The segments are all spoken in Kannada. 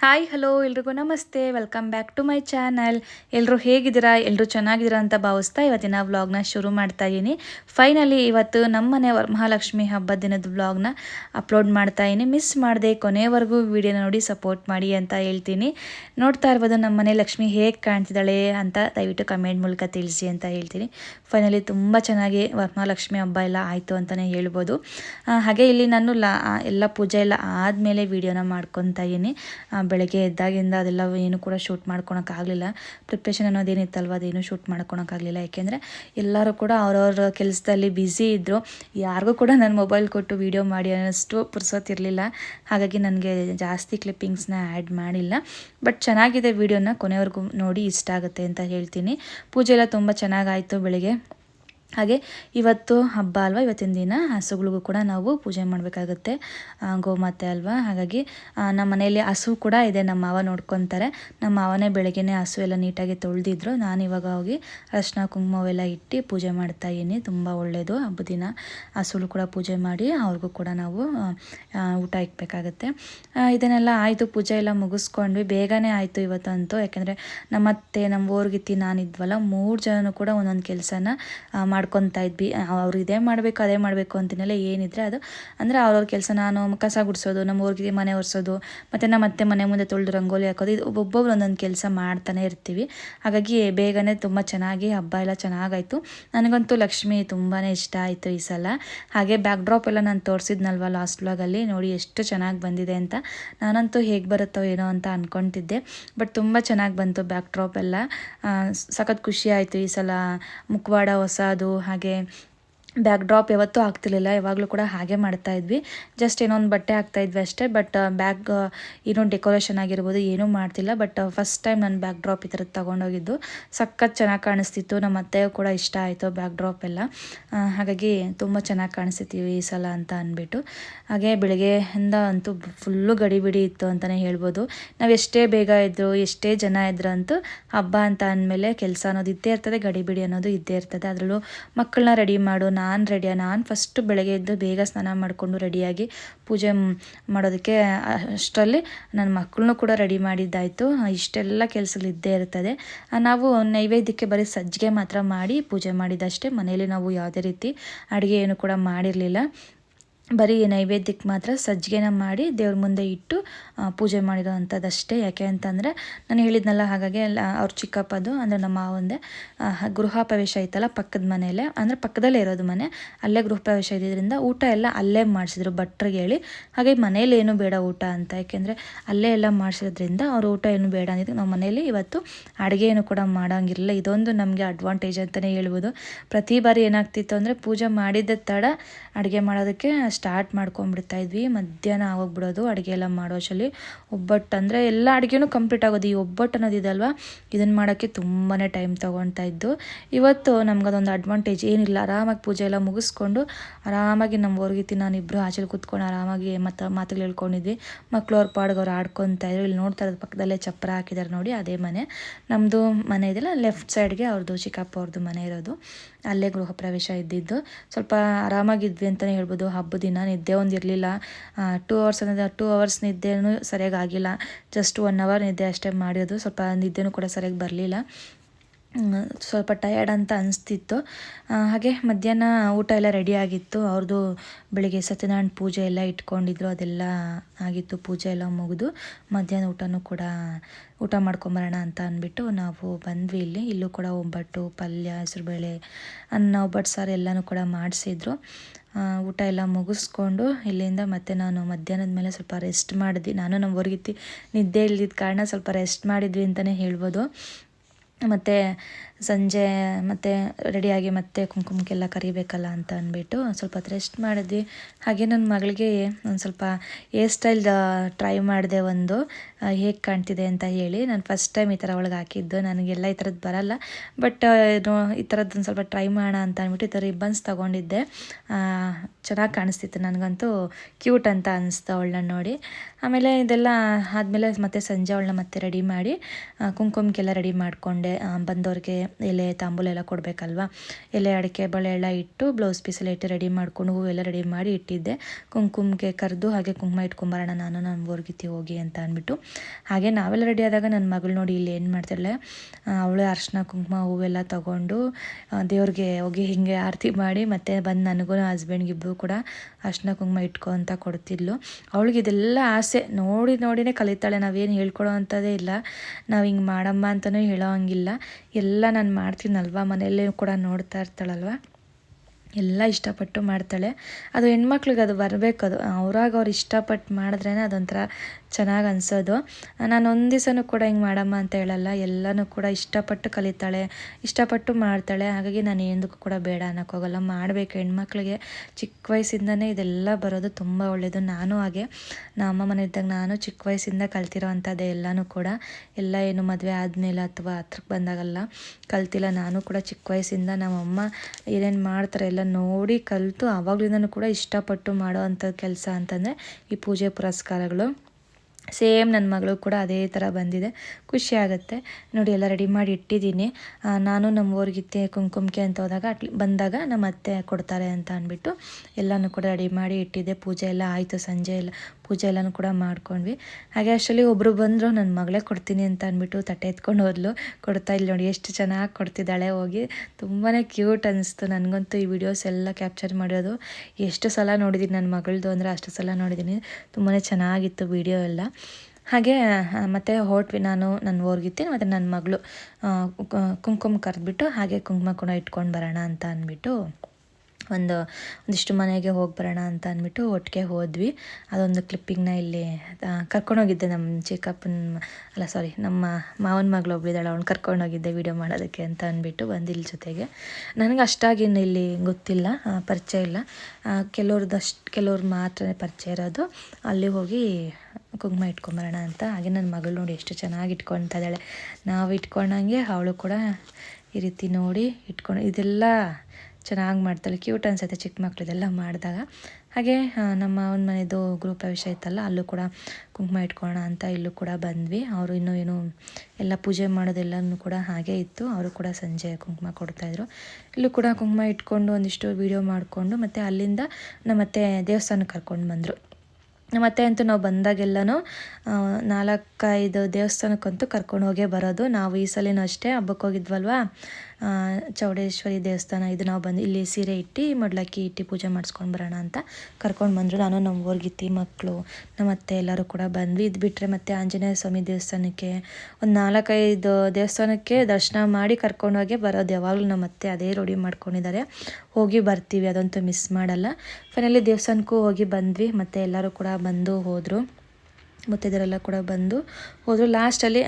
ಹಾಯ್, ಹಲೋ, ಎಲ್ರಿಗೂ ನಮಸ್ತೆ. Welcome back to my channel. ಎಲ್ಲರೂ ಹೇಗಿದ್ದೀರಾ? ಎಲ್ಲರೂ ಚೆನ್ನಾಗಿದ್ದೀರಾ ಅಂತ ಭಾವಿಸ್ತಾ ಇವತ್ತಿನ ವ್ಲಾಗ್ನ ಶುರು ಮಾಡ್ತಾ ಇದ್ದೀನಿ. ಫೈನಲಿ ಇವತ್ತು ನಮ್ಮನೆ ಮಹಾಲಕ್ಷ್ಮಿ ಹಬ್ಬದ ದಿನದ ವ್ಲಾಗ್ನ ಅಪ್ಲೋಡ್ ಮಾಡ್ತಾ ಇದ್ದೀನಿ. ಮಿಸ್ ಮಾಡಿದೆ ಕೊನೆವರೆಗೂ ವಿಡಿಯೋನ ನೋಡಿ ಸಪೋರ್ಟ್ ಮಾಡಿ ಅಂತ ಹೇಳ್ತೀನಿ. ನೋಡ್ತಾ ಇರ್ಬೋದು ನಮ್ಮ ಮನೆ ಲಕ್ಷ್ಮಿ ಹೇಗೆ ಕಾಣ್ತಿದ್ದಾಳೆ ಅಂತ ದಯವಿಟ್ಟು ಕಮೆಂಟ್ ಮೂಲಕ ತಿಳಿಸಿ ಅಂತ ಹೇಳ್ತೀನಿ. ಫೈನಲಿ ತುಂಬ ಚೆನ್ನಾಗಿ ವರಮಹಾಲಕ್ಷ್ಮಿ ಹಬ್ಬ ಎಲ್ಲ ಆಯಿತು ಅಂತಲೇ ಹೇಳ್ಬೋದು. ಹಾಗೆ ಇಲ್ಲಿ ನಾನು ಲಾ ಎಲ್ಲ ಪೂಜೆ ಎಲ್ಲ ಆದಮೇಲೆ ವಿಡಿಯೋನ ಮಾಡ್ಕೊತಾ ಇದ್ದೀನಿ. ಬೆಳಗ್ಗೆ ಎದ್ದಾಗಿಂದ ಅದೆಲ್ಲ ಏನು ಕೂಡ ಶೂಟ್ ಮಾಡ್ಕೊಳಕ್ಕಾಗಲಿಲ್ಲ ಪ್ರಿಪ್ರೇಷನ್ ಅನ್ನೋದೇನಿತ್ತಲ್ವ ಅದೇನು ಶೂಟ್ ಮಾಡ್ಕೊಳಕ್ಕಾಗಲಿಲ್ಲ ಯಾಕೆಂದರೆ ಎಲ್ಲರೂ ಕೂಡ ಅವ್ರವ್ರ ಕೆಲಸದಲ್ಲಿ ಬ್ಯುಸಿ ಇದ್ದರು ಯಾರಿಗೂ ಕೂಡ ನನ್ನ ಮೊಬೈಲ್ ಕೊಟ್ಟು ವೀಡಿಯೋ ಮಾಡಿ ಅನ್ನೋಷ್ಟು ಪುರ್ಸೋತಿರಲಿಲ್ಲ ಹಾಗಾಗಿ ನನಗೆ ಜಾಸ್ತಿ ಕ್ಲಿಪ್ಪಿಂಗ್ಸ್ನ ಆ್ಯಡ್ ಮಾಡಿಲ್ಲ. ಬಟ್ ಚೆನ್ನಾಗಿದೆ ವೀಡಿಯೋನ ಕೊನೆವರೆಗೂ ನೋಡಿ ಇಷ್ಟ ಆಗುತ್ತೆ ಅಂತ ಹೇಳ್ತೀನಿ. ಪೂಜೆ ಎಲ್ಲ ತುಂಬ ಚೆನ್ನಾಗಾಯಿತು ಬೆಳಿಗ್ಗೆ. ಹಾಗೆ ಇವತ್ತು ಹಬ್ಬ ಅಲ್ವಾ, ಇವತ್ತಿನ ದಿನ ಹಸುಗಳಿಗೂ ಕೂಡ ನಾವು ಪೂಜೆ ಮಾಡಬೇಕಾಗುತ್ತೆ. ಗೋಮಾತೆ ಅಲ್ವಾ, ಹಾಗಾಗಿ ನಮ್ಮ ಮನೆಯಲ್ಲಿ ಹಸು ಕೂಡ ಇದೆ, ನಮ್ಮ ಮಾವ ನೋಡ್ಕೊತಾರೆ. ನಮ್ಮ ಮಾವನೇ ಬೆಳಗ್ಗೆನೇ ಹಸು ಎಲ್ಲ ನೀಟಾಗಿ ತೊಳೆದಿದ್ರು. ನಾನು ಇವಾಗ ಹೋಗಿ ಅರಶಿನ ಕುಂಕುಮವೆಲ್ಲ ಇಟ್ಟು ಪೂಜೆ ಮಾಡ್ತಾ ಇದ್ದೀನಿ. ತುಂಬ ಒಳ್ಳೆಯದು ಹಬ್ಬದ ದಿನ. ಹಸುಗಳು ಕೂಡ ಪೂಜೆ ಮಾಡಿ ಅವ್ರಿಗೂ ಕೂಡ ನಾವು ಊಟ ಇಕ್ಬೇಕಾಗತ್ತೆ. ಇದನ್ನೆಲ್ಲ ಆಯಿತು, ಪೂಜೆ ಎಲ್ಲ ಮುಗಿಸ್ಕೊಂಡ್ವಿ. ಬೇಗನೆ ಆಯಿತು ಇವತ್ತಂತೂ ಯಾಕೆಂದರೆ ನಮ್ಮತ್ತೆ ನಮ್ಮ ಓರ್ಗಿತ್ತಿ ನಾನಿದ್ವಲ್ಲ, ಮೂರು ಜನನು ಕೂಡ ಒಂದೊಂದು ಕೆಲಸನ ಮಾಡ್ಕೊತಾ ಇದ್ವಿ. ಅವ್ರು ಇದೇ ಮಾಡಬೇಕು, ಅದೇ ಮಾಡಬೇಕು ಅಂತಿನೆಲ್ಲ ಏನಿದ್ರೆ ಅದು. ಅಂದರೆ ಅವ್ರವ್ರ ಕೆಲಸ ನಾನು ಕಸ ಗುಡಿಸೋದು, ನಮ್ಮ ಊರಿಗೆ ಮನೆ ಒರೆಸೋದು, ಮತ್ತು ನಮ್ಮ ಅತ್ತೆ ಮನೆ ಮುಂದೆ ತೊಳೆದು ರಂಗೋಲಿ ಹಾಕೋದು, ಇದು ಒಬ್ಬೊಬ್ಬರು ಒಂದೊಂದು ಕೆಲಸ ಮಾಡ್ತಾನೆ ಇರ್ತೀವಿ. ಹಾಗಾಗಿ ಬೇಗನೆ ತುಂಬ ಚೆನ್ನಾಗಿ ಹಬ್ಬ ಎಲ್ಲ ಚೆನ್ನಾಗಾಯಿತು. ನನಗಂತೂ ಲಕ್ಷ್ಮಿ ತುಂಬಾ ಇಷ್ಟ ಆಯಿತು ಈ ಸಲ. ಹಾಗೆ ಬ್ಯಾಕ್ ಡ್ರಾಪ್ ಎಲ್ಲ ನಾನು ತೋರಿಸಿದ್ನಲ್ವ ಲಾಸ್ಟ್ ವ್ಲಾಗಲ್ಲಿ ನೋಡಿ ಎಷ್ಟು ಚೆನ್ನಾಗಿ ಬಂದಿದೆ ಅಂತ. ನಾನಂತೂ ಹೇಗೆ ಬರುತ್ತೋ ಏನೋ ಅಂತ ಅಂದ್ಕೊತಿದ್ದೆ ಬಟ್ ತುಂಬ ಚೆನ್ನಾಗಿ ಬಂತು ಬ್ಯಾಕ್ ಡ್ರಾಪ್ ಎಲ್ಲ. ಸಖತ್ ಖುಷಿ ಆಯಿತು ಈ ಸಲ. ಮುಖವಾಡ ಹೊಸದು ಹಾಗೆ ಬ್ಯಾಕ್ ಡ್ರಾಪ್ ಯಾವತ್ತೂ ಆಗ್ತಿರ್ಲಿಲ್ಲ, ಯಾವಾಗಲೂ ಕೂಡ ಹಾಗೆ ಮಾಡ್ತಾ ಇದ್ವಿ. ಜಸ್ಟ್ ಏನೋ ಒಂದು ಬಟ್ಟೆ ಹಾಕ್ತಾ ಇದ್ವಿ ಅಷ್ಟೇ ಬಟ್ ಬ್ಯಾಗ್ ಏನೋ ಡೆಕೋರೇಷನ್ ಆಗಿರ್ಬೋದು ಏನೂ ಮಾಡ್ತಿಲ್ಲ ಬಟ್ ಫಸ್ಟ್ ಟೈಮ್ ನಾನು ಬ್ಯಾಕ್ ಡ್ರಾಪ್ ಈ ಥರದ್ದು ತೊಗೊಂಡೋಗಿದ್ದು. ಸಖತ್ ಚೆನ್ನಾಗಿ ಕಾಣಿಸ್ತಿತ್ತು ನಮ್ಮ ಅತ್ತೆಯೂ ಕೂಡ ಇಷ್ಟ ಆಯಿತು ಬ್ಯಾಕ್ ಡ್ರಾಪ್ ಎಲ್ಲ ಹಾಗಾಗಿ ತುಂಬ ಚೆನ್ನಾಗಿ ಕಾಣಿಸ್ತಿದ್ದೀವಿ ಈ ಸಲ ಅಂತ ಅಂದ್ಬಿಟ್ಟು ಹಾಗೆ ಬೆಳಗ್ಗೆಯಿಂದ ಅಂತೂ ಫುಲ್ಲು ಗಡಿಬಿಡಿ ಇತ್ತು ಅಂತಲೇ ಹೇಳ್ಬೋದು. ನಾವು ಎಷ್ಟೇ ಬೇಗ ಇದ್ದರು ಎಷ್ಟೇ ಜನ ಇದ್ರು ಅಂತೂ ಹಬ್ಬ ಅಂತ ಅಂದಮೇಲೆ ಕೆಲಸ ಅನ್ನೋದು ಇದ್ದೇ ಇರ್ತದೆ, ಗಡಿಬಿಡಿ ಅನ್ನೋದು ಇದ್ದೇ ಇರ್ತದೆ. ಅದರಲ್ಲೂ ಮಕ್ಕಳನ್ನ ರೆಡಿ ಮಾಡು ನಾನು ರೆಡಿಯ ನಾನು ಫಸ್ಟ್ ಬೆಳಗ್ಗೆ ಎದ್ದು ಬೇಗ ಸ್ನಾನ ಮಾಡಿಕೊಂಡು ರೆಡಿಯಾಗಿ ಪೂಜೆ ಮಾಡೋದಕ್ಕೆ ಅಷ್ಟರಲ್ಲಿ ನನ್ನ ಮಕ್ಕಳನ್ನೂ ಕೂಡ ರೆಡಿ ಮಾಡಿದ್ದಾಯಿತು. ಇಷ್ಟೆಲ್ಲ ಕೆಲಸಗಳು ಇದ್ದೇ ಇರ್ತದೆ. ನಾವು ನೈವೇದ್ಯಕ್ಕೆ ಬರೀ ಸಜ್ಜಿಗೆ ಮಾತ್ರ ಮಾಡಿ ಪೂಜೆ ಮಾಡಿದ್ದಷ್ಟೇ ಮನೆಯಲ್ಲಿ ನಾವು ಯಾವುದೇ ರೀತಿ ಅಡುಗೆ ಏನು ಕೂಡ ಮಾಡಿರಲಿಲ್ಲ. ಬರೀ ನೈವೇದ್ಯಕ್ಕೆ ಮಾತ್ರ ಸಜ್ಜಿಗೆನ ಮಾಡಿ ದೇವ್ರ ಮುಂದೆ ಇಟ್ಟು ಪೂಜೆ ಮಾಡಿರೋ ಅಂಥದ್ದಷ್ಟೇ ಯಾಕೆ ಅಂತಂದರೆ ನಾನು ಹೇಳಿದ್ನಲ್ಲ ಹಾಗಾಗಿ ಅಲ್ಲ, ಅವ್ರ ಚಿಕ್ಕಪ್ಪದು, ಅಂದರೆ ನಮ್ಮ ಮಾವಂದೆ ಗೃಹ ಪ್ರವೇಶ ಇತ್ತಲ್ಲ ಪಕ್ಕದ ಮನೆಯಲ್ಲೇ. ಅಂದರೆ ಪಕ್ಕದಲ್ಲೇ ಇರೋದು ಮನೆ. ಅಲ್ಲೇ ಗೃಹ ಪ್ರವೇಶ ಇದ್ದಿದ್ದರಿಂದ ಊಟ ಎಲ್ಲ ಅಲ್ಲೇ ಮಾಡಿಸಿದ್ರು ಭಟ್ರಿಗೆ ಹೇಳಿ. ಹಾಗೆ ಮನೇಲಿ ಏನು ಬೇಡ ಊಟ ಅಂತ. ಯಾಕೆಂದರೆ ಅಲ್ಲೇ ಎಲ್ಲ ಮಾಡಿಸಿರೋದ್ರಿಂದ ಅವ್ರ ಊಟ ಏನು ಬೇಡ ಅಂದಿದ್ದು. ನಾವು ಮನೇಲಿ ಇವತ್ತು ಅಡುಗೆ ಕೂಡ ಮಾಡೋಂಗಿರಲಿಲ್ಲ. ಇದೊಂದು ನಮಗೆ ಅಡ್ವಾಂಟೇಜ್ ಅಂತಲೇ ಹೇಳ್ಬೋದು. ಪ್ರತಿ ಬಾರಿ ಏನಾಗ್ತಿತ್ತು ಅಂದರೆ ಪೂಜೆ ಮಾಡಿದ್ದ ತಡ ಅಡುಗೆ ಮಾಡೋದಕ್ಕೆ ಸ್ಟಾರ್ಟ್ ಮಾಡ್ಕೊಂಡ್ಬಿಡ್ತಾ ಇದ್ವಿ. ಮಧ್ಯಾಹ್ನ ಆಗೋಗ್ಬಿಡೋದು, ಅಡುಗೆ ಎಲ್ಲ ಮಾಡೋ ಅಷ್ಟರಲ್ಲಿ. ಒಬ್ಬಟ್ಟು ಅಂದರೆ ಎಲ್ಲ ಅಡುಗೆನೂ ಕಂಪ್ಲೀಟ್ ಆಗೋದು. ಈ ಒಬ್ಬಟ್ಟು ಅನ್ನೋದಿದಲ್ವ ಇದನ್ನು ಮಾಡೋಕ್ಕೆ ತುಂಬಾ ಟೈಮ್ ತೊಗೊಳ್ತಾ ಇದ್ದು. ಇವತ್ತು ನಮ್ಗೆ ಅದೊಂದು ಅಡ್ವಾಂಟೇಜ್ ಏನಿಲ್ಲ. ಆರಾಮಾಗಿ ಪೂಜೆ ಎಲ್ಲ ಮುಗಿಸ್ಕೊಂಡು ಆರಾಮಾಗಿ ನಮ್ಮ ಹೊರಗಿತ್ತಿ ನಾನು ಇಬ್ಬರು ಆಚೆಲಿ ಕೂತ್ಕೊಂಡು ಆರಾಮಾಗಿ ಮತ್ತು ಮಾತುಗಳು ಹೇಳ್ಕೊಂಡಿದ್ವಿ. ಮಕ್ಕಳು ಅವ್ರ ಪಾಡ್ಗೆ ಅವ್ರು ಆಡ್ಕೊತಾ ಇದ್ರು. ಇಲ್ಲಿ ನೋಡ್ತಾ ಇರೋದು ಪಕ್ಕದಲ್ಲೇ ಚಪ್ಪರ ಹಾಕಿದ್ದಾರೆ ನೋಡಿ, ಅದೇ ಮನೆ. ನಮ್ಮದು ಮನೆ ಇದೆಯಲ್ಲ ಲೆಫ್ಟ್ ಸೈಡ್ಗೆ ಅವ್ರದ್ದು ಚಿಕ್ಕಪ್ಪ ಅವ್ರದ್ದು ಮನೆ ಇರೋದು. ಅಲ್ಲೇ ಗೃಹ ಪ್ರವೇಶ ಇದ್ದಿದ್ದು. ಸ್ವಲ್ಪ ಆರಾಮಾಗಿದ್ವಿ ಅಂತಲೇ ಹೇಳ್ಬೋದು. ಹಬ್ಬದ ದಿನ ನಿದ್ದೆ ಒಂದು ಇರಲಿಲ್ಲ. ಟೂ ಅವರ್ಸ್ ಅನ್ನೋದು ಟೂ ಅವರ್ಸ್ ನಿದ್ದೆನೂ ಸರಿಯಾಗಿ ಆಗಿಲ್ಲ. ಜಸ್ಟ್ ಒನ್ ಅವರ್ ನಿದ್ದೆ ಅಷ್ಟೇ ಮಾಡಿರೋದು. ಸ್ವಲ್ಪ ನಿದ್ದೆನೂ ಕೂಡ ಸರಿಯಾಗಿ ಬರಲಿಲ್ಲ. ಸ್ವಲ್ಪ ಟಯರ್ಡ್ ಅಂತ ಅನಿಸ್ತಿತ್ತು. ಹಾಗೆ ಮಧ್ಯಾಹ್ನ ಊಟ ಎಲ್ಲ ರೆಡಿ ಆಗಿತ್ತು. ಅವ್ರದ್ದು ಬೆಳಿಗ್ಗೆ ಸತ್ಯನಾರಾಯಣ ಪೂಜೆ ಎಲ್ಲ ಇಟ್ಕೊಂಡಿದ್ರು. ಅದೆಲ್ಲ ಆಗಿತ್ತು. ಪೂಜೆ ಎಲ್ಲ ಮುಗಿದು ಮಧ್ಯಾಹ್ನ ಊಟನೂ ಕೂಡ ಊಟ ಮಾಡ್ಕೊಂಬರೋಣ ಅಂತ ಅಂದ್ಬಿಟ್ಟು ನಾವು ಬಂದ್ವಿ ಇಲ್ಲಿ. ಇಲ್ಲೂ ಕೂಡ ಒಬ್ಬಟ್ಟು, ಪಲ್ಯ, ಹೆಸರುಬೇಳೆ, ಅನ್ನ, ಒಬ್ಬಟ್ಟು, ಸಾರು ಎಲ್ಲನೂ ಕೂಡ ಮಾಡಿಸಿದ್ರು. ಊಟ ಎಲ್ಲ ಮುಗಿಸ್ಕೊಂಡು ಇಲ್ಲಿಂದ ಮತ್ತೆ ನಾನು ಮಧ್ಯಾಹ್ನದ ಮೇಲೆ ಸ್ವಲ್ಪ ರೆಸ್ಟ್ ಮಾಡಿದ್ವಿ. ನಾನು ನಮ್ಮ ಹೊರಗಿತ್ತಿ ನಿದ್ದೆ ಇಲ್ದಿದ್ದ ಕಾರಣ ಸ್ವಲ್ಪ ರೆಸ್ಟ್ ಮಾಡಿದ್ವಿ ಅಂತಲೇ ಹೇಳ್ಬೋದು. ಮತ್ತು ಸಂಜೆ ಮತ್ತೆ ರೆಡಿಯಾಗಿ ಮತ್ತೆ ಕುಂಕುಮಕ್ಕೆಲ್ಲ ಕರಿಬೇಕಲ್ಲ ಅಂತ ಅಂದ್ಬಿಟ್ಟು ಸ್ವಲ್ಪ ರೆಸ್ಟ್ ಮಾಡಿದ್ವಿ. ಹಾಗೆ ನನ್ನ ಮಗಳಿಗೆ ಒಂದು ಸ್ವಲ್ಪ ಹೇರ್ ಸ್ಟೈಲ್ ಟ್ರೈ ಮಾಡಿದೆ ಒಂದು. ಹೇಗೆ ಕಾಣ್ತಿದೆ ಅಂತ ಹೇಳಿ ನಾನು ಫಸ್ಟ್ ಟೈಮ್ ಈ ಥರ ಒಳಗೆ ಹಾಕಿದ್ದು. ನನಗೆಲ್ಲ ಈ ಥರದ್ದು ಬರಲ್ಲ. ಬಟ್ ಈ ಥರದ್ದು ಒಂದು ಸ್ವಲ್ಪ ಟ್ರೈ ಮಾಡೋಣ ಅಂತ ಅಂದ್ಬಿಟ್ಟು ಈ ಥರ ರಿಬ್ಬನ್ಸ್ ತೊಗೊಂಡಿದ್ದೆ. ಚೆನ್ನಾಗಿ ಕಾಣಿಸ್ತಿತ್ತು. ನನಗಂತೂ ಕ್ಯೂಟ್ ಅಂತ ಅನಿಸ್ತು ಅವಳನ್ನ ನೋಡಿ. ಆಮೇಲೆ ಇದೆಲ್ಲ ಆದಮೇಲೆ ಮತ್ತೆ ಸಂಜೆ ಅವಳನ್ನ ಮತ್ತೆ ರೆಡಿ ಮಾಡಿ ಕುಂಕುಮಕ್ಕೆಲ್ಲ ರೆಡಿ ಮಾಡಿಕೊಂಡೆ. ಬಂದವ್ರಿಗೆ ಎಲೆ ತಾಂಬೂಲ ಎಲ್ಲ ಕೊಡಬೇಕಲ್ವ? ಎಲೆ ಅಡಿಕೆ, ಬಳೆ ಎಲ್ಲ ಇಟ್ಟು ಬ್ಲೌಸ್ ಪೀಸೆಲ್ಲ ಇಟ್ಟು ರೆಡಿ ಮಾಡ್ಕೊಂಡು ಹೂವೆಲ್ಲ ರೆಡಿ ಮಾಡಿ ಇಟ್ಟಿದ್ದೆ. ಕುಂಕುಮಕ್ಕೆ ಕರೆದು ಹಾಗೆ ಕುಂಕುಮ ಇಟ್ಕೊಂಬರೋಣ, ನಾನು ನನ್ನ ಊರ್ಗಿತಿ ಹೋಗಿ ಅಂತ ಅಂದ್ಬಿಟ್ಟು. ಹಾಗೆ ನಾವೆಲ್ಲ ರೆಡಿ ಆದಾಗ ನನ್ನ ಮಗಳು ನೋಡಿ ಇಲ್ಲಿ ಏನು ಮಾಡ್ತಾಳೆ ಅವಳು ಅರ್ಶಿನ, ಕುಂಕುಮ ಹೂವೆಲ್ಲ ತೊಗೊಂಡು ದೇವ್ರಿಗೆ ಹೋಗಿ ಹಿಂಗೆ ಆರತಿ ಮಾಡಿ ಮತ್ತೆ ಬಂದು ನನಗೂ ಹಸ್ಬೆಂಡ್ಗೆ ಇಬ್ಬರು ಕೂಡ ಅರ್ಶಿನ, ಕುಂಕುಮ ಇಟ್ಕೊ ಅಂತ ಕೊಡ್ತಿದ್ಲು. ಅವಳಿಗೆ ಇದೆಲ್ಲ ಆಸೆ. ನೋಡಿ, ನೋಡಿನೇ ಕಲಿತಾಳೆ. ನಾವೇನು ಹೇಳ್ಕೊಡೋ ಅಂಥದ್ದೇ ಇಲ್ಲ. ನಾವು ಹಿಂಗೆ ಮಾಡಮ್ಮ ಅಂತಲೂ ಹೇಳೋ ಹಂಗಿಲ್ಲ. ಎಲ್ಲ ನಾನು ಮಾಡ್ತೀನಲ್ವ? ಮನೆಯಲ್ಲೇ ಕೂಡ ನೋಡ್ತಾ ಇರ್ತಾಳಲ್ವ? ಎಲ್ಲ ಇಷ್ಟಪಟ್ಟು ಮಾಡ್ತಾಳೆ. ಅದು ಹೆಣ್ಮಕ್ಳಿಗೆ ಅದು ಬರಬೇಕು ಅದು ಅವ್ರಾಗ ಅವ್ರು ಇಷ್ಟಪಟ್ಟು ಮಾಡಿದ್ರೇ ಅದೊಂಥರ ಚೆನ್ನಾಗಿ ಅನಿಸೋದು. ನಾನು ಒಂದು ಕೂಡ ಹಿಂಗೆ ಮಾಡಮ್ಮ ಅಂತ ಹೇಳಲ್ಲ. ಎಲ್ಲನೂ ಕೂಡ ಇಷ್ಟಪಟ್ಟು ಕಲಿತಾಳೆ, ಇಷ್ಟಪಟ್ಟು ಮಾಡ್ತಾಳೆ. ಹಾಗಾಗಿ ನಾನು ಏನದಕ್ಕೂ ಕೂಡ ಬೇಡ ಅನ್ನೋಕ್ಕೋಗಲ್ಲ ಮಾಡಬೇಕು ಹೆಣ್ಮಕ್ಳಿಗೆ. ಚಿಕ್ಕ ವಯಸ್ಸಿಂದನೇ ಇದೆಲ್ಲ ಬರೋದು ತುಂಬ ಒಳ್ಳೆಯದು ನಾನು ಹಾಗೆ. ನಮ್ಮ ಮನೆ ಇದ್ದಾಗ ನಾನು ಚಿಕ್ಕ ವಯಸ್ಸಿಂದ ಕಲ್ತಿರೋ ಅಂಥದ್ದೇ ಎಲ್ಲನೂ ಕೂಡ. ಎಲ್ಲ ಏನು ಮದುವೆ ಆದಮೇಲೆ ಅಥವಾ ಹತ್ರಕ್ಕೆ ಬಂದಾಗಲ್ಲ ಕಲ್ತಿಲ್ಲ. ನಾನು ಕೂಡ ಚಿಕ್ಕ ವಯಸ್ಸಿಂದ ನಮ್ಮಮ್ಮ ಏನೇನು ಮಾಡ್ತಾರೆ ಎಲ್ಲ ನೋಡಿ ಕಲಿತು ಆವಾಗಲಿಂದನೂ ಕೂಡ ಇಷ್ಟಪಟ್ಟು ಮಾಡೋ ಅಂಥ ಕೆಲಸ ಅಂತಂದರೆ ಈ ಪೂಜೆ ಪುರಸ್ಕಾರಗಳು. ಸೇಮ್ ನನ್ನ ಮಗಳು ಕೂಡ ಅದೇ ಥರ ಬಂದಿದೆ. ಖುಷಿ ಆಗುತ್ತೆ. ನೋಡಿ, ಎಲ್ಲ ರೆಡಿ ಮಾಡಿ ಇಟ್ಟಿದ್ದೀನಿ. ನಾನು ನಮ್ಮ ಊರಿಗಿತ್ತೆ ಕುಂಕುಮಕ್ಕೆ ಅಂತ ಹೋದಾಗ ಅಟ್ಲಿ ಬಂದಾಗ ನಮ್ಮ ಅತ್ತೆ ಕೊಡ್ತಾರೆ ಅಂತ ಅಂದ್ಬಿಟ್ಟು ಎಲ್ಲನೂ ಕೂಡ ರೆಡಿ ಮಾಡಿ ಇಟ್ಟಿದ್ದೆ. ಪೂಜೆ ಎಲ್ಲ ಆಯಿತು. ಸಂಜೆ ಎಲ್ಲ ಪೂಜೆ ಎಲ್ಲನೂ ಕೂಡ ಮಾಡ್ಕೊಂಡ್ವಿ. ಹಾಗೆ ಅಷ್ಟರಲ್ಲಿ ಒಬ್ಬರು ಬಂದರು, ನನ್ನ ಮಗಳೇ ಕೊಡ್ತೀನಿ ಅಂತ ಅಂದ್ಬಿಟ್ಟು ತಟ್ಟೆ ಎತ್ಕೊಂಡು ಹೋದ್ಲು. ಕೊಡ್ತಾ ಇಲ್ಲಿ ನೋಡಿ, ಎಷ್ಟು ಚೆನ್ನಾಗಿ ಕೊಡ್ತಿದ್ದಾಳೆ ಹೋಗಿ. ತುಂಬಾ ಕ್ಯೂಟ್ ಅನಿಸ್ತು. ನನಗಂತೂ ಈ ವಿಡಿಯೋಸ್ ಎಲ್ಲ ಕ್ಯಾಪ್ಚರ್ ಮಾಡಿರೋದು. ಎಷ್ಟು ಸಲ ನೋಡಿದ್ದೀನಿ ನನ್ನ ಮಗಳದು ಅಂದರೆ ಅಷ್ಟು ಸಲ ನೋಡಿದ್ದೀನಿ ತುಂಬಾ ಚೆನ್ನಾಗಿತ್ತು ವಿಡಿಯೋ ಎಲ್ಲ. ಹಾಗೆ ಮತ್ತು ಹೊರಟ್ವಿ ನಾನು ನನ್ನ ಊರ್ಗಿತ್ತಿ ಮತ್ತು ನನ್ನ ಮಗಳು. ಕುಂಕುಮ ಕರೆದ್ಬಿಟ್ಟು ಹಾಗೆ ಕುಂಕುಮ ಕೂಡ ಇಟ್ಕೊಂಡು ಬರೋಣ ಅಂತ ಅಂದ್ಬಿಟ್ಟು. ಒಂದು ಒಂದಿಷ್ಟು ಮನೆಗೆ ಹೋಗಿ ಬರೋಣ ಅಂತ ಅಂದ್ಬಿಟ್ಟು ಒಟ್ಟಿಗೆ ಹೋದ್ವಿ. ಅದೊಂದು ಕ್ಲಿಪ್ಪಿಂಗ್ನ ಇಲ್ಲಿ ಕರ್ಕೊಂಡೋಗಿದ್ದೆ ನಮ್ಮ ಚಿಕ್ಕಪ್ಪನ ಅಲ್ಲ ಸಾರಿ ನಮ್ಮ ಮಾವನ ಮಗಳು ಒಬ್ಳಿದ್ದಾಳೆ ಅವ್ನು ಕರ್ಕೊಂಡೋಗಿದ್ದೆ ವಿಡಿಯೋ ಮಾಡೋದಕ್ಕೆ ಅಂತ ಅಂದ್ಬಿಟ್ಟು ಬಂದು ಇಲ್ಲಿ ಜೊತೆಗೆ. ನನಗೆ ಅಷ್ಟಾಗಿನ್ನು ಇಲ್ಲಿ ಗೊತ್ತಿಲ್ಲ ಪರಿಚಯ ಇಲ್ಲ. ಕೆಲವ್ರದ್ದಷ್ಟು ಕೆಲವ್ರು ಮಾತ್ರ ಪರಿಚಯ ಇರೋದು. ಅಲ್ಲಿ ಹೋಗಿ ಕುಂಕುಮ ಇಟ್ಕೊಂಬರೋಣ ಅಂತ. ಹಾಗೆ ನನ್ನ ಮಗಳು ನೋಡಿ ಎಷ್ಟು ಚೆನ್ನಾಗಿ ಇಟ್ಕೊಳ್ತಾ ಇದ್ದಾಳೆ. ನಾವು ಇಟ್ಕೊಂಡಂಗೆ ಅವಳು ಕೂಡ ಈ ರೀತಿ ನೋಡಿ ಇಟ್ಕೊಂಡು, ಇದೆಲ್ಲ ಚೆನ್ನಾಗಿ ಮಾಡ್ತಾಳೆ. ಕ್ಯೂಟ್ ಅನ್ಸುತ್ತೆ ಚಿಕ್ಕ ಮಕ್ಕಳಿದೆಲ್ಲ ಮಾಡಿದಾಗ. ಹಾಗೆ ನಮ್ಮ ಒಂದು ಮನೆಯದು ಗ್ರೂಪ್ ಪ್ರವೇಶ ಇತ್ತಲ್ಲ, ಅಲ್ಲೂ ಕೂಡ ಕುಂಕುಮ ಇಟ್ಕೋಣ ಅಂತ ಇಲ್ಲೂ ಕೂಡ ಬಂದ್ವಿ. ಅವರು ಇನ್ನೂ ಏನು ಎಲ್ಲ ಪೂಜೆ ಮಾಡೋದೆಲ್ಲನೂ ಕೂಡ ಹಾಗೆ ಇತ್ತು. ಅವರು ಕೂಡ ಸಂಜೆ ಕುಂಕುಮ ಕೊಡ್ತಾಯಿದ್ರು ಇಲ್ಲೂ ಕೂಡ ಕುಂಕುಮ ಇಟ್ಕೊಂಡು ಒಂದಿಷ್ಟು ವೀಡಿಯೋ ಮಾಡಿಕೊಂಡು ಮತ್ತು ಅಲ್ಲಿಂದ ನಮ್ಮತ್ತೆ ದೇವಸ್ಥಾನಕ್ಕೆ ಕರ್ಕೊಂಡು ಬಂದರು. ಮತ್ತೆ ಅಂತೂ ನಾವು ಬಂದಾಗೆಲ್ಲನೂ ನಾಲ್ಕೈದು ದೇವಸ್ಥಾನಕ್ಕಂತೂ ಕರ್ಕೊಂಡು ಹೋಗೇ ಬರೋದು. ನಾವು ಈ ಸಲಿನೂ ಅಷ್ಟೇ ಹಬ್ಬಕ್ಕೆ ಹೋಗಿದ್ವಲ್ವಾ? ಚೌಡೇಶ್ವರಿ ದೇವಸ್ಥಾನ, ಇದು ನಾವು ಬಂದು, ಇಲ್ಲಿ ಸೀರೆ ಇಟ್ಟು, ಮಡ್ಲಕ್ಕಿ ಇಟ್ಟು ಪೂಜೆ ಮಾಡಿಸ್ಕೊಂಡು ಬರೋಣ ಅಂತ ಕರ್ಕೊಂಡು ಬಂದರು. ನಾನು ನಮ್ಮ ಊರ್ಗಿತ್ತಿ ಮಕ್ಕಳು ನಮ್ಮ ಅತ್ತೆ ಎಲ್ಲರೂ ಕೂಡ ಬಂದ್ವಿ. ಇದು ಬಿಟ್ಟರೆ ಮತ್ತೆ ಆಂಜನೇಯ ಸ್ವಾಮಿ ದೇವಸ್ಥಾನಕ್ಕೆ ಒಂದು ನಾಲ್ಕೈದು ದೇವಸ್ಥಾನಕ್ಕೆ ದರ್ಶನ ಮಾಡಿ ಕರ್ಕೊಂಡು ಹೋಗಿ ಬರೋದು ಯಾವಾಗಲೂ ನಮ್ಮ ಅತ್ತೆ ಅದೇ ರೂಢಿ ಮಾಡ್ಕೊಂಡಿದ್ದಾರೆ ಹೋಗಿ ಬರ್ತೀವಿ, ಅದಂತೂ ಮಿಸ್ ಮಾಡಲ್ಲ. ಫೈನಲಿ ದೇವಸ್ಥಾನಕ್ಕೂ ಹೋಗಿ ಬಂದ್ವಿ. ಮತ್ತು ಎಲ್ಲರೂ ಕೂಡ ಬಂದು ಹೋದರು. ಮುತ್ತೈದರೆಲ್ಲ ಕೂಡ ಬಂದು ಹೋದರು. ಲಾಸ್ಟಲ್ಲಿ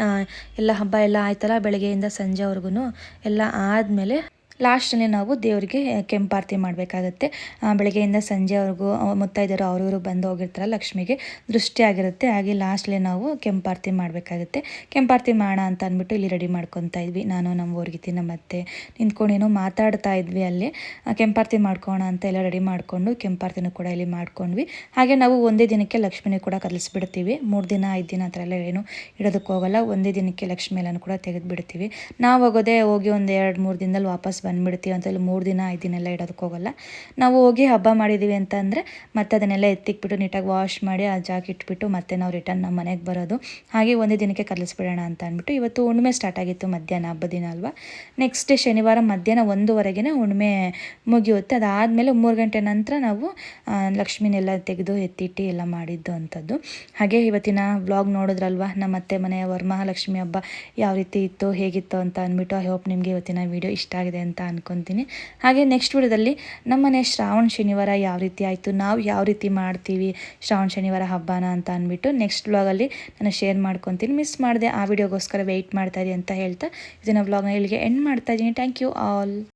ಎಲ್ಲ ಹಬ್ಬ ಎಲ್ಲ ಆಯ್ತಲ್ಲ ಬೆಳಗ್ಗೆಯಿಂದ ಸಂಜೆವರೆಗೂ ಎಲ್ಲ ಆದಮೇಲೆ ಲಾಸ್ಟಲ್ಲಿ ನಾವು ದೇವರಿಗೆ ಕೆಂಪಾರತಿ ಮಾಡಬೇಕಾಗತ್ತೆ. ಬೆಳಗ್ಗೆಯಿಂದ ಸಂಜೆವರೆಗೂ ಮುತ್ತೈದರು ಅವರವರು ಬಂದು ಹೋಗಿರ್ತಾರೆ ಲಕ್ಷ್ಮಿಗೆ, ದೃಷ್ಟಿ ಆಗಿರುತ್ತೆ. ಹಾಗೆ ಲಾಸ್ಟ್ಲಿ ನಾವು ಕೆಂಪಾರತಿ ಮಾಡಬೇಕಾಗುತ್ತೆ. ಕೆಂಪಾರತಿ ಮಾಡೋಣ ಅಂತ ಅಂದ್ಬಿಟ್ಟು ಇಲ್ಲಿ ರೆಡಿ ಮಾಡ್ಕೊತಾ ಇದ್ವಿ. ನಾನು, ನಮ್ಮ ಊರಿಗೆ ನಮ್ಮ ಅತ್ತೆ ನಿಂತ್ಕೊಂಡೇನು ಮಾತಾಡ್ತಾ ಇದ್ವಿ ಅಲ್ಲಿ. ಕೆಂಪಾರತಿ ಮಾಡ್ಕೋಣ ಅಂತ ಎಲ್ಲ ರೆಡಿ ಮಾಡಿಕೊಂಡು ಕೆಂಪಾರತಿನೂ ಕೂಡ ಇಲ್ಲಿ ಮಾಡ್ಕೊಂಡ್ವಿ. ಹಾಗೆ ನಾವು ಒಂದೇ ದಿನಕ್ಕೆ ಲಕ್ಷ್ಮಿನೇ ಕೂಡ ಕಲಿಸ್ಬಿಡ್ತೀವಿ ಮೂರು ದಿನ, ಐದು ದಿನ ಆ ಥರ ಎಲ್ಲ ಏನು ಇಡೋದಕ್ಕೆ ಹೋಗಲ್ಲ. ಒಂದೇ ದಿನಕ್ಕೆ ಲಕ್ಷ್ಮಿ ಎಲ್ಲನೂ ಕೂಡ ತೆಗೆದುಬಿಡ್ತೀವಿ. ನಾವು ಹೋಗೋದೇ ಹೋಗಿ ಒಂದು ಎರಡು ಮೂರು ದಿನದಲ್ಲಿ ವಾಪಸ್ ಬಂದ್ಬಿಡ್ತೀವಿ ಅಂತ ಇಲ್ಲಿ ಮೂರು ದಿನ ಐದು ದಿನ ಎಲ್ಲ ಇಡೋದಕ್ಕೆ ಹೋಗಲ್ಲ. ನಾವು ಹೋಗಿ ಹಬ್ಬ ಮಾಡಿದ್ದೀವಿ ಅಂತ ಅಂದರೆ ಮತ್ತೆ ಅದನ್ನೆಲ್ಲ ಎತ್ತಿಕ್ಬಿಟ್ಟು ನೀಟಾಗಿ ವಾಶ್ ಮಾಡಿ ಆ ಜಾಗ ಇಟ್ಬಿಟ್ಟು ಮತ್ತೆ ನಾವು ರಿಟರ್ನ್ ನಮ್ಮ ಮನೆಗೆ ಬರೋದು. ಹಾಗೆ ಒಂದೇ ದಿನಕ್ಕೆ ಕಲಿಸ್ಬಿಡೋಣ ಅಂತ ಅಂದ್ಬಿಟ್ಟು ಇವತ್ತು ಹುಣ್ಣಿಮೆ ಸ್ಟಾರ್ಟ್ ಆಗಿತ್ತು ಮಧ್ಯಾಹ್ನ ಹಬ್ಬದ ದಿನ ಅಲ್ವಾ? ನೆಕ್ಸ್ಟ್ ಶನಿವಾರ ಮಧ್ಯಾಹ್ನ ಒಂದೂವರೆಗೆ ಹುಣ್ಣಿಮೆ ಮುಗಿಯುತ್ತೆ. ಅದಾದಮೇಲೆ ಮೂರು ಗಂಟೆ ನಂತರ ನಾವು ಲಕ್ಷ್ಮಿನೆಲ್ಲ ತೆಗೆದು ಎತ್ತಿಟ್ಟು ಎಲ್ಲ ಮಾಡಿದ್ದು ಅಂಥದ್ದು. ಹಾಗೆ ಇವತ್ತಿನ ವ್ಲಾಗ್ ನೋಡಿದ್ರಲ್ವಾ? ನಮ್ಮ ಅತ್ತೆ ಮನೆಯ ವರ್ಮಹಾಲಕ್ಷ್ಮಿ ಹಬ್ಬ ಯಾವ ರೀತಿ ಇತ್ತು, ಹೇಗಿತ್ತು ಅಂತ ಅಂದ್ಬಿಟ್ಟು ಐ ಹೋಪ್ ನಿಮಗೆ ಇವತ್ತಿನ ವೀಡಿಯೋ ಇಷ್ಟ ಆಗಿದೆ ಅಂತ ಅನ್ಕೊತೀನಿ. ಹಾಗೆ ನೆಕ್ಸ್ಟ್ ವಿಡಿಯೋದಲ್ಲಿ ನಮ್ಮನೆ ಶ್ರಾವಣ ಶನಿವಾರ ಯಾವ ರೀತಿ ಆಯಿತು, ನಾವು ಯಾವ ರೀತಿ ಮಾಡ್ತೀವಿ ಶ್ರಾವಣ ಶನಿವಾರ ಹಬ್ಬನ ಅಂತ ಅಂದ್ಬಿಟ್ಟು ನೆಕ್ಸ್ಟ್ ವ್ಲಾಗಲ್ಲಿ ನಾನು ಶೇರ್ ಮಾಡ್ಕೊತೀನಿ. ಮಿಸ್ ಮಾಡಿದೆ, ಆ ವಿಡಿಯೋಗೋಸ್ಕರ ವೆಯ್ಟ್ ಮಾಡ್ತಾ ಇದ್ದೀನಿ ಅಂತ ಹೇಳ್ತಾ ಇದನ್ನು ವ್ಲಾಗ್ನ ಇಲ್ಲಿಗೆ ಎಂಡ್ ಮಾಡ್ತಾ ಇದ್ದೀನಿ. Thank you all